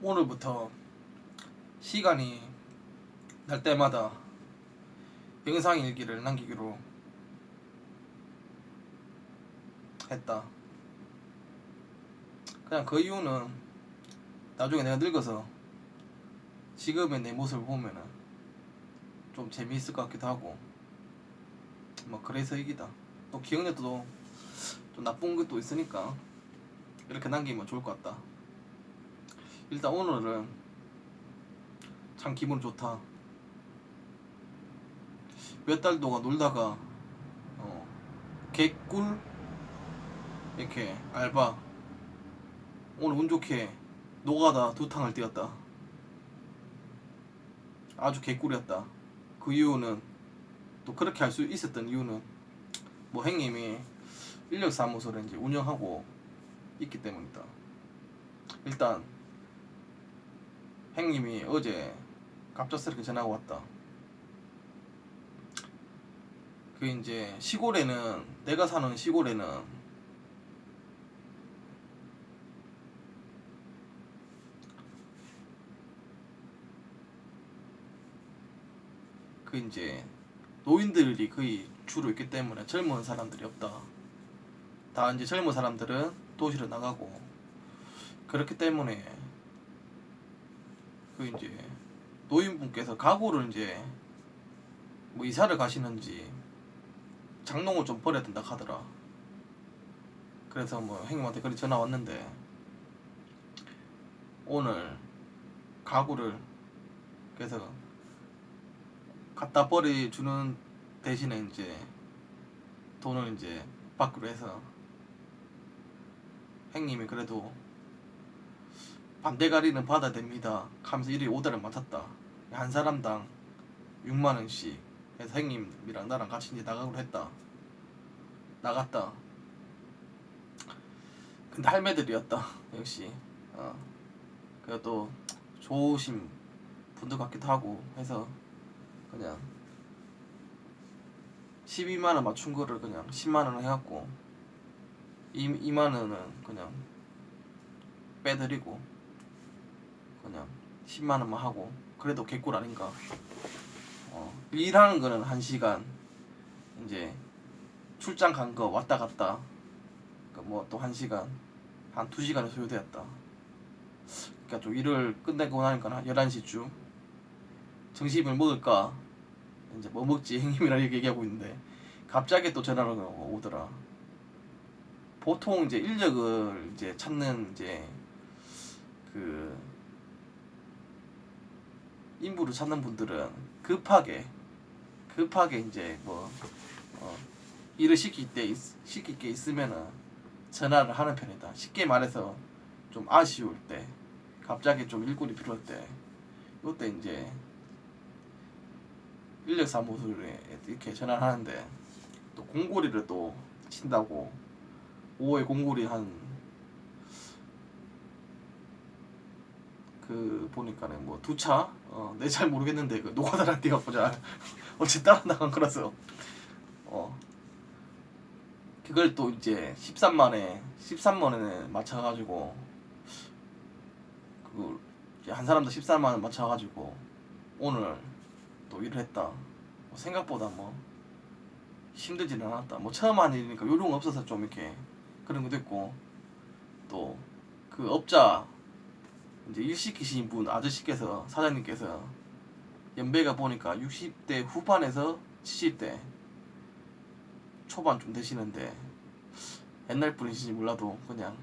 오늘부터 시간이 날 때마다 영상 일기를 남기기로 했다. 그냥 그 이유는 나중에 내가 늙어서 지금의 내 모습을 보면은 좀 재미있을 것 같기도 하고 뭐 그래서 이기다. 또 기억력도 좀 나쁜 것도 있으니까 이렇게 남기면 좋을 것 같다. 일단 오늘은 참 기분 좋다. 몇 달 동안 놀다가 어, 개꿀 이렇게 알바 오늘 운 좋게 노가다 두 탕을 뛰었다. 아주 개꿀이었다. 그 이유는 또 그렇게 할 수 있었던 이유는 뭐 형님이 인력사무소를 이제 운영하고 있기 때문이다. 일단 형님이 어제 갑작스럽게 전화가 왔다. 그 이제 시골에는 내가 사는 시골에는 그 이제 노인들이 거의 주로 있기 때문에 젊은 사람들이 없다. 다 이제 젊은 사람들은 도시로 나가고 그렇기 때문에 그 이제 노인분께서 가구를 이제 뭐 이사를 가시는지 장롱을 좀 버려야 된다 하더라. 그래서 뭐 형님한테 그리 전화 왔는데 오늘 가구를 그래서 갖다 버리 주는 대신에 이제 돈을 이제 받기로 해서 형님이 그래도 반대가리는 받아야 됩니다. 하면서 일이 오더를 맡았다. 한 사람당 6만 원씩 해서 형님이랑 나랑 같이 이제 나가기로 했다. 나갔다. 근데 할매들이었다. 역시. 어. 그래도 좋으신 분들 같기도 하고 해서 그냥 12만 원 맞춘 거를 그냥 10만 원 해갖고 2, 2만 원은 그냥 빼드리고 그냥 10만 원만 하고 그래도 개꿀 아닌가. 어, 일하는 거는 1시간. 이제 출장 간 거 왔다 갔다. 그 뭐 또 1시간 한 2시간이 소요되었다. 그러니까 좀 일을 끝내고 나니까 한 11시쯤 점심을 먹을까? 이제 뭐 먹지? 형님이랑 이렇게 얘기하고 있는데 갑자기 또 전화가 오더라. 보통 이제 인력을 이제 찾는 이제 그 인부를 찾는 분들은 급하게 급하게 이제 뭐 어, 일을 시킬 때 있- 시킬 게 있으면은 전화를 하는 편이다. 쉽게 말해서 좀 아쉬울 때 갑자기 좀 일꾼이 필요할 때 이때 이제 인력사무소에 이렇게 전화를 하는데 또 공고리를 또 친다고 5회 공고리 한 그 보니까는 뭐 두 차? 어, 내 잘 모르겠는데 그 노가다랑 뛰어 보자. 어째 따라 나간 거라서. 어. 그걸 또 이제 13만에 13만 원에 맞춰 가지고 그한 사람도 13만 원 맞춰 가지고 오늘 또 일을 했다. 뭐 생각보다 뭐 힘들지는 않았다. 뭐 처음 하는 일이니까 요령 없어서 좀 이렇게 그런 것도 있고 또 그 업자 이제 일 시키신 분 아저씨께서 사장님께서 연배가 보니까 60대 후반에서 70대 초반 좀 되시는데 옛날 분이신지 몰라도 그냥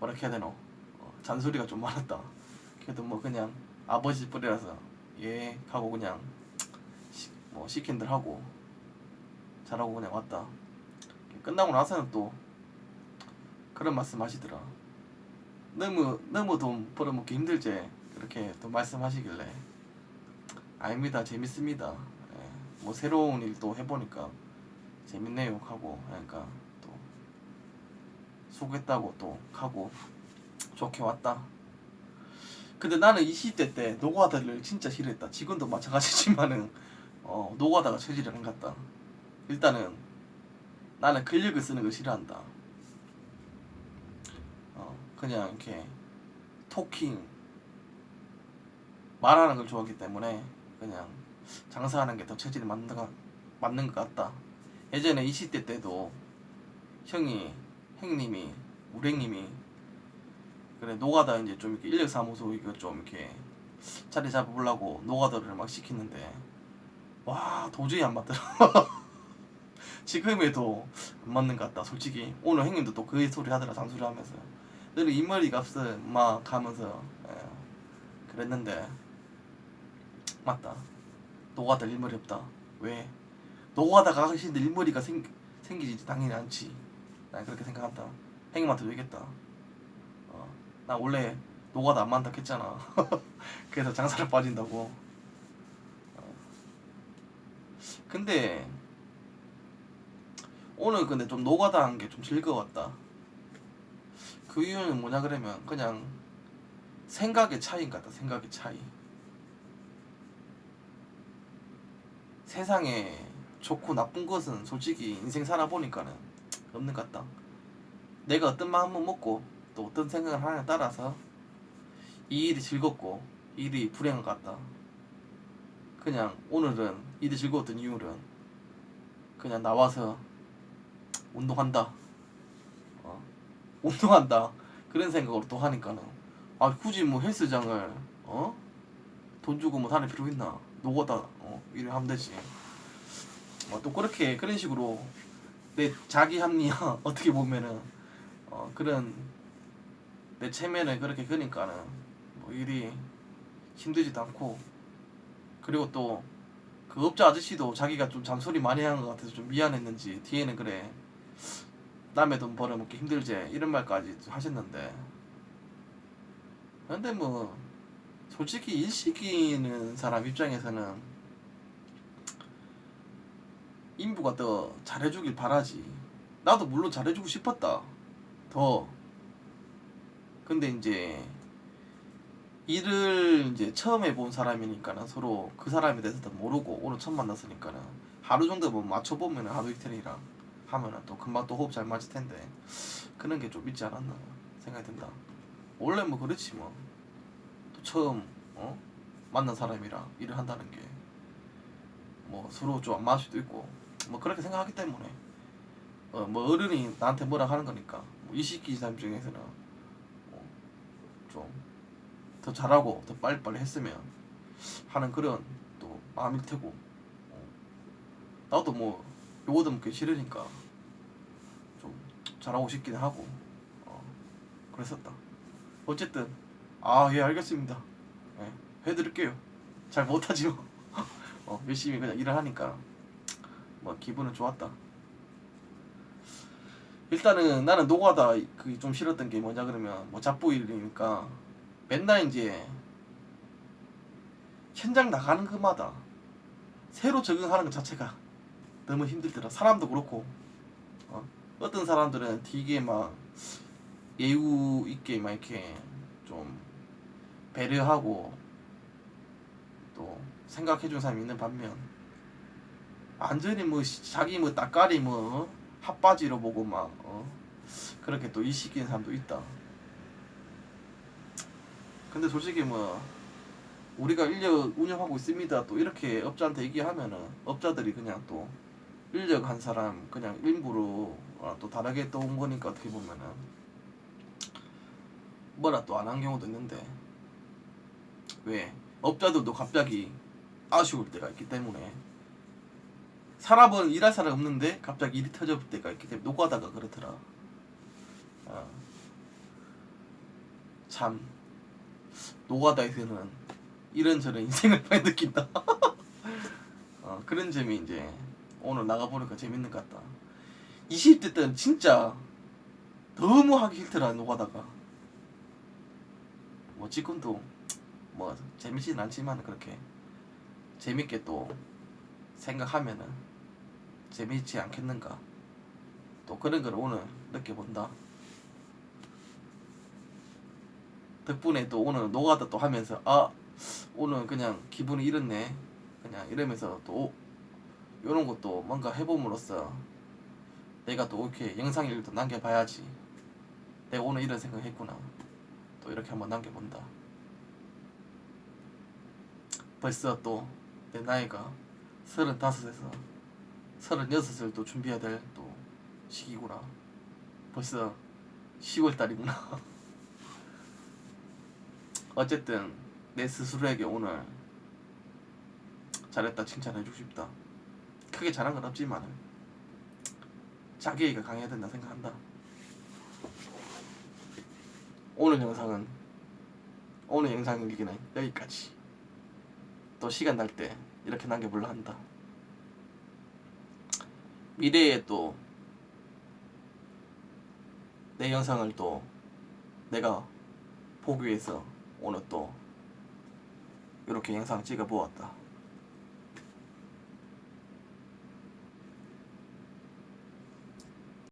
뭐라 해야 되노 어, 잔소리가 좀 많았다. 그래도 뭐 그냥 아버지 뻘이라서 예 하고 그냥 시, 뭐 시킨 대로 하고 잘하고 그냥 왔다. 끝나고 나서는 또 그런 말씀 하시더라. 너무 너무 돈 벌어먹기 힘들지 이렇게 또 말씀하시길래 아닙니다 재밌습니다. 예, 뭐 새로운 일도 해보니까 재밌네요 하고 그러니까 또 수고했다고 또 하고 좋게 왔다. 근데 나는 20대 때 노가다를 진짜 싫어했다. 지금도 마찬가지지만은 어, 노가다가 처지를 안 갔다. 일단은 나는 근력을 쓰는 걸 싫어한다. 어, 그냥 이렇게 토킹 말하는 걸 좋아하기 때문에 그냥 장사하는 게 더 체질이 맞는 것, 맞는 것 같다. 예전에 20대 때도 형이 형님이 우리 형님이 그래 노가다 이제 좀 이렇게 인력사무소 이거 좀 이렇게 자리 잡으려고 노가다를 막 시키는데 와 도저히 안 맞더라. 지금에도 안 맞는 것 같다. 솔직히 오늘 형님도 또 그 소리 하더라 장소리 하면서 너는 인머리 값을 막 가면서 예, 그랬는데 맞다. 노가다 일머리 없다. 왜? 노가다가 하시는데 일머리가 생, 생기지 당연히 않지. 난 그렇게 생각한다. 형님한테 얘기했다. 어, 나 원래 노가다 안 만다 했잖아. 그래서 장사를 빠진다고. 어. 근데 오늘 근데 좀 노가다 한 게 좀 즐거웠다. 그 이유는 뭐냐 그러면 그냥 생각의 차이인 것 같다. 생각의 차이. 세상에 좋고 나쁜 것은 솔직히 인생 살아보니까는 없는 것 같다. 내가 어떤 마음을 먹고 또 어떤 생각을 하냐에 따라서 이 일이 즐겁고 이 일이 불행한 것 같다. 그냥 오늘은 일이 즐거웠던 이유는 그냥 나와서 운동한다. 어, 운동한다. 그런 생각으로 또 하니까는 아 굳이 뭐 헬스장을 어? 돈 주고 뭐 다닐 필요 있나? 노가다 어, 일을 하면 되지. 어, 또 그렇게 그런 식으로 내 자기 합리화 어떻게 보면은 어, 그런 내 체면을 그렇게 그니까는 뭐 일이 힘들지도 않고 그리고 또 그 업자 아저씨도 자기가 좀 잔소리 많이 한 것 같아서 좀 미안했는지 뒤에는 그래 남의 돈 벌어먹기 힘들지 이런 말까지 하셨는데. 근데 뭐 솔직히 일 시키는 사람 입장에서는 인부가 더 잘해주길 바라지. 나도 물론 잘해주고 싶었다. 더. 근데 이제 일을 이제 처음 해본 사람이니까는 서로 그 사람에 대해서 도 모르고 오늘 처음 만났으니까는 하루 정도 뭐 맞춰보면 하루 이틀이랑 하면은 또 금방 또 호흡 잘 맞을 텐데 그런 게 좀 있지 않았나 생각이 든다. 원래 뭐 그렇지 뭐. 또 처음 어? 만난 사람이랑 일을 한다는 게 뭐 서로 좀 안 맞을 수도 있고 뭐 그렇게 생각하기 때문에 어 뭐 어른이 나한테 뭐라 하는 거니까 뭐 이시기 사람 중에서는 어, 좀더 잘하고 더 빨리빨리 했으면 하는 그런 또 마음일 테고. 어. 나도 뭐 요거 듣기 싫으니까. 좀 잘하고 싶긴 하고 어, 그랬었다. 어쨌든 아 예 알겠습니다. 예, 해드릴게요. 잘 못하지 뭐 어, 열심히 그냥 일을 하니까 뭐 기분은 좋았다. 일단은 나는 노가다 그좀 싫었던 게 뭐냐 그러면 뭐 잡부 일이니까 맨날 이제 현장 나가는 그마다 새로 적응하는 것 자체가 너무 힘들더라. 사람도 그렇고 어? 어떤 사람들은 되게 막 예우 있게 막 이렇게 좀 배려하고 또 생각해 준 사람이 있는 반면 완전히 뭐 시- 자기 뭐 따까리 뭐 핫바지로 보고 막 어? 그렇게 또 이시키는 사람도 있다. 근데 솔직히 뭐 우리가 인력 운영하고 있습니다. 또 이렇게 업자한테 얘기하면은 업자들이 그냥 또 인력 한 사람 그냥 일부러 아, 또 다르게 또 온 거니까 어떻게 보면은. 뭐라 또 안 한 경우도 있는데. 왜? 업자들도 갑자기 아쉬울 때가 있기 때문에. 사람은 일할 사람 없는데 갑자기 일이 터질 때가 있기 때문에 노가다가 그렇더라. 아, 참. 노가다에서는 이런저런 인생을 많이 느낀다. 어, 그런 점이 이제 오늘 나가보니까 재밌는 것 같다. 20대 때는 진짜 너무 하기 싫더라 노가다가. 뭐 지금도 뭐 재밌진 않지만 그렇게 재밌게 또 생각하면은 재밌지 않겠는가. 또 그런 걸 오늘 느껴본다. 덕분에 또 오늘 노가다 또 하면서 아 오늘 그냥 기분이 이렇네 그냥 이러면서 또 이런 것도 뭔가 해봄으로써 내가 또 이렇게 영상일도 남겨봐야지 내가 오늘 이런 생각했구나 또 이렇게 한번 남겨본다. 벌써 또 내 나이가 서른다섯에서 서른여섯을 또 준비해야 될 또 시기구나. 벌써 10월 달이구나. 어쨌든 내 스스로에게 오늘 잘했다 칭찬해주고 싶다. 크게 잘한 건 없지만 자기애가 강해야 된다 생각한다. 오늘 영상은 오늘 영상 일기는 여기까지. 또 시간 날 때 이렇게 남겨볼라 한다. 미래에 또 내 영상을 또 내가 보기 위해서 오늘 또 이렇게 영상 찍어 보았다.